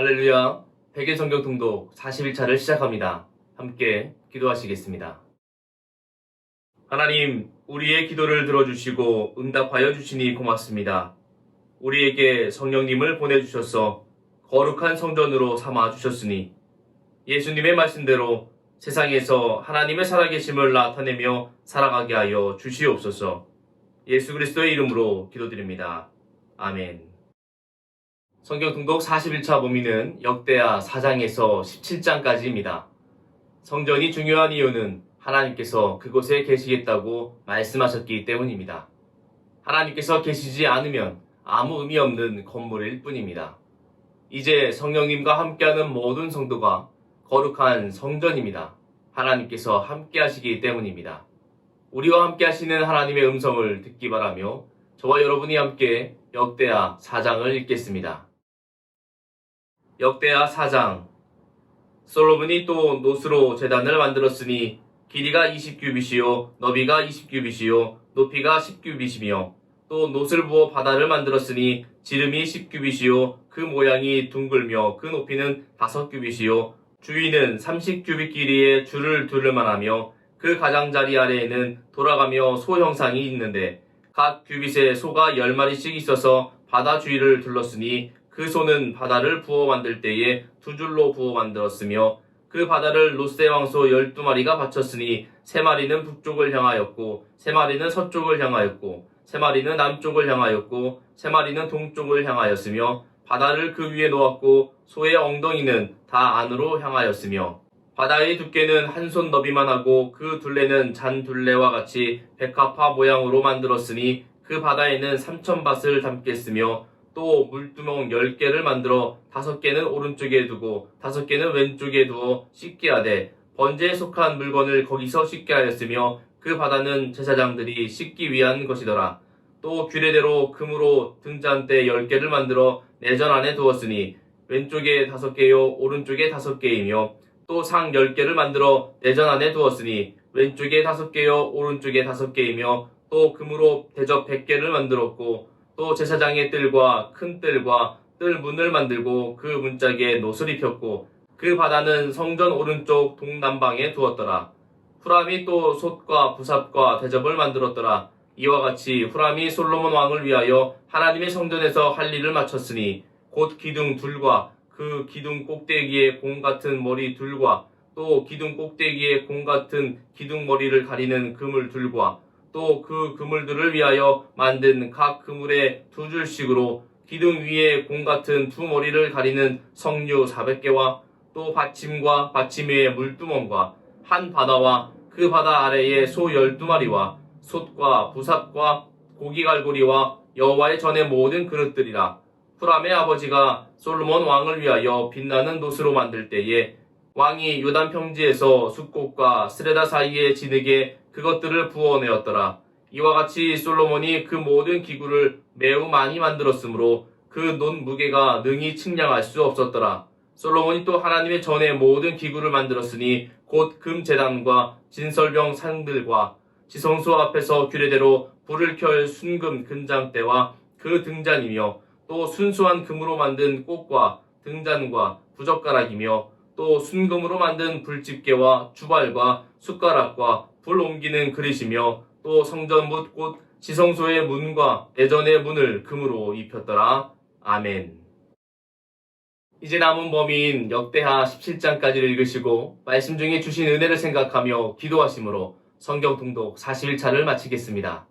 할렐루야. 백일 성경 통독 41차를 시작합니다. 함께 기도하시겠습니다. 하나님, 우리의 기도를 들어주시고 응답하여 주시니 고맙습니다. 우리에게 성령님을 보내주셔서 거룩한 성전으로 삼아 주셨으니 예수님의 말씀대로 세상에서 하나님의 살아계심을 나타내며 살아가게 하여 주시옵소서. 예수 그리스도의 이름으로 기도드립니다. 아멘. 성경 등독 41차 범위는 역대하 4장에서 17장까지입니다. 성전이 중요한 이유는 하나님께서 그곳에 계시겠다고 말씀하셨기 때문입니다. 하나님께서 계시지 않으면 아무 의미 없는 건물일 뿐입니다. 이제 성령님과 함께하는 모든 성도가 거룩한 성전입니다. 하나님께서 함께 하시기 때문입니다. 우리와 함께 하시는 하나님의 음성을 듣기 바라며 저와 여러분이 함께 역대하 4장을 읽겠습니다. 역대하 4장. 솔로몬이 또 노스로 재단을 만들었으니 길이가 20규빗이요 너비가 20규빗이요 높이가 10규빗이며 또 노스를 부어 바다를 만들었으니 지름이 10규빗이요 그 모양이 둥글며 그 높이는 5규빗이요 주위는 30규빗 길이의 줄을 두를 만하며 그 가장자리 아래에는 돌아가며 소 형상이 있는데 각 규빗에 소가 10마리씩 있어서 바다 주위를 둘렀으니 그 소는 바다를 부어 만들 때에 두 줄로 부어 만들었으며 그 바다를 로세 왕소 열두 마리가 바쳤으니 세 마리는 북쪽을 향하였고 세 마리는 서쪽을 향하였고 세 마리는 남쪽을 향하였고 세 마리는 동쪽을 향하였으며 바다를 그 위에 놓았고 소의 엉덩이는 다 안으로 향하였으며 바다의 두께는 한 손 너비만 하고 그 둘레는 잔 둘레와 같이 백합화 모양으로 만들었으니 그 바다에는 삼천 밭을 담겠으며 또 물두멍 열 개를 만들어 다섯 개는 오른쪽에 두고 다섯 개는 왼쪽에 두어 씻게 하되 번제에 속한 물건을 거기서 씻게 하였으며 그 바다는 제사장들이 씻기 위한 것이더라. 또 규례대로 금으로 등잔대 열 개를 만들어 내전 안에 두었으니 왼쪽에 다섯 개요 오른쪽에 다섯 개이며 또상열 개를 만들어 내전 안에 두었으니 왼쪽에 다섯 개요 오른쪽에 다섯 개이며 또 금으로 대접 백 개를 만들었고 또 제사장의 뜰과 큰 뜰과 뜰 문을 만들고 그 문짝에 노슬 입혔고 그 바다는 성전 오른쪽 동남방에 두었더라. 후람이 또 솥과 부삽과 대접을 만들었더라. 이와 같이 후람이 솔로몬 왕을 위하여 하나님의 성전에서 할 일을 마쳤으니 곧 기둥 둘과 그 기둥 꼭대기에 공 같은 머리 둘과 또 기둥 꼭대기에 공 같은 기둥 머리를 가리는 그물 둘과 또 그 그물들을 위하여 만든 각 그물의 두 줄씩으로 기둥 위에 공 같은 두 머리를 가리는 석류 400개와 또 받침과 받침 위에 물두멍과 한 바다와 그 바다 아래에 소 12마리와 솥과 부삽과 고기갈고리와 여호와의 전의 모든 그릇들이라. 후람의 아버지가 솔로몬 왕을 위하여 빛나는 노스로 만들 때에 왕이 요단 평지에서 숲꽃과 스레다 사이의 진흙에 그것들을 부어내었더라. 이와 같이 솔로몬이 그 모든 기구를 매우 많이 만들었으므로 그 논 무게가 능히 측량할 수 없었더라. 솔로몬이 또 하나님의 전의 모든 기구를 만들었으니 곧 금 재단과 진설병 상들과 지성소 앞에서 규례대로 불을 켤 순금 근장대와 그 등잔이며 또 순수한 금으로 만든 꽃과 등잔과 부젓가락이며 또 순금으로 만든 불집게와 주발과 숟가락과 불 옮기는 그릇이며 또 성전 묻곧 지성소의 문과 내전의 문을 금으로 입혔더라. 아멘. 이제 남은 범위인 역대하 17장까지를 읽으시고 말씀 중에 주신 은혜를 생각하며 기도하심으로 성경 통독 41차를 마치겠습니다.